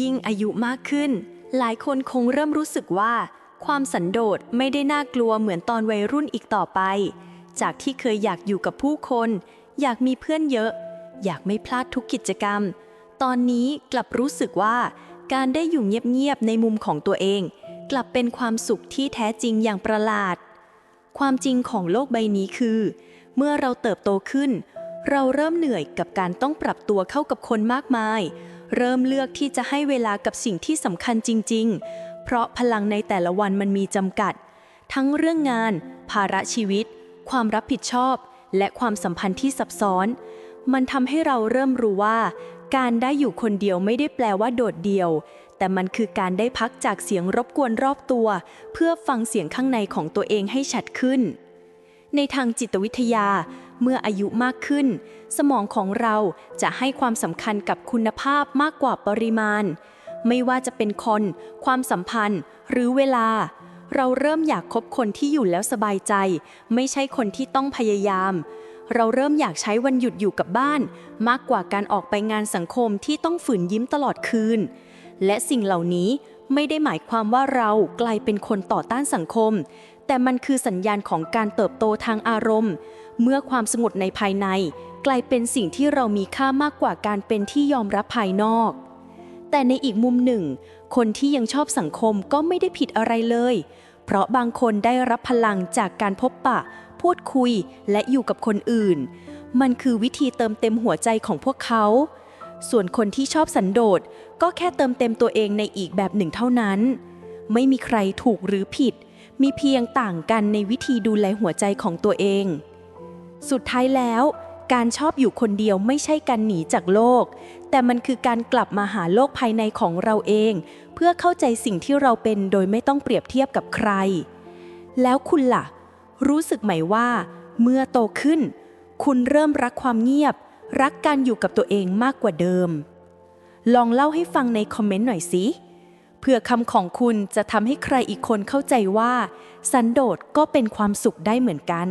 ยิ่งอายุมากขึ้น หลายคนคงเริ่มรู้สึกว่า ความสันโดษไม่ได้น่ากลัวเหมือนตอนวัยรุ่นอีกต่อไป จากที่เคยอยากอยู่กับผู้คน อยากมีเพื่อนเยอะ อยากไม่พลาดทุกกิจกรรม ตอนนี้กลับรู้สึกว่า การได้อยู่เงียบๆในมุมของตัวเอง กลับเป็นความสุขที่แท้จริงอย่างประหลาด ความจริงของโลกใบนี้คือ เมื่อเราเติบโตขึ้น เราเริ่มเหนื่อยกับการต้องปรับตัวเข้ากับคนมากมาย เริ่มเลือกที่จะให้เวลากับสิ่งที่สำคัญจริง ๆ เพราะพลังในแต่ละวันมันมีจำกัด ทั้งเรื่องงาน ภาระชีวิต ความรับผิดชอบ และความสัมพันธ์ที่ซับซ้อน มันทำให้เราเริ่มรู้ว่า การได้อยู่คนเดียวไม่ได้แปลว่าโดดเดี่ยว แต่มันคือการได้พักจากเสียงรบกวนรอบตัว เพื่อฟังเสียงข้างในของตัวเองให้ชัดขึ้นในทางจิตวิทยา เมื่ออายุมากขึ้น สมองของเราจะให้ความสำคัญกับคุณภาพมากกว่าปริมาณ ไม่ว่าจะเป็นคน ความสัมพันธ์ หรือเวลา เราเริ่มอยากคบคนที่อยู่แล้วสบายใจ ไม่ใช่คนที่ต้องพยายาม เราเริ่มอยากใช้วันหยุดอยู่กับบ้าน มากกว่าการออกไปงานสังคมที่ต้องฝืนยิ้มตลอดคืน และสิ่งเหล่านี้ไม่ได้หมายความว่าเรากลายเป็นคนต่อต้านสังคม แต่มันคือสัญญาณของการเติบโตทางอารมณ์ เมื่อความสงบในภายใน กลายเป็นสิ่งที่เรามีค่ามากกว่าการเป็นที่ยอมรับภายนอก แต่ในอีกมุมหนึ่ง คนที่ยังชอบสังคมก็ไม่ได้ผิดอะไรเลย เพราะบางคนได้รับพลังจากการพบปะ พูดคุยและอยู่กับคนอื่น มันคือวิธีเติมเต็มหัวใจของพวกเขา ส่วนคนที่ชอบสันโดษก็แค่เติมเต็มตัวเองในอีกแบบหนึ่งเท่านั้น ไม่มีใครถูกหรือผิด มีเพียงต่างกันในวิธีดูแลหัวใจของตัวเอง สุดท้ายแล้ว การชอบอยู่คนเดียวไม่ใช่การหนีจากโลก แต่มันคือการกลับมาหาโลกภายในของเราเอง เพื่อเข้าใจสิ่งที่เราเป็นโดยไม่ต้องเปรียบเทียบกับใคร แล้วคุณล่ะ รู้สึกไหมว่า เมื่อโตขึ้น คุณเริ่มรักความเงียบ รักการอยู่กับตัวเองมากกว่าเดิม ลองเล่าให้ฟังในคอมเมนต์หน่อยสิ เพื่อคำของคุณจะทำให้ใครอีกคนเข้าใจว่า สันโดษก็เป็นความสุขได้เหมือนกัน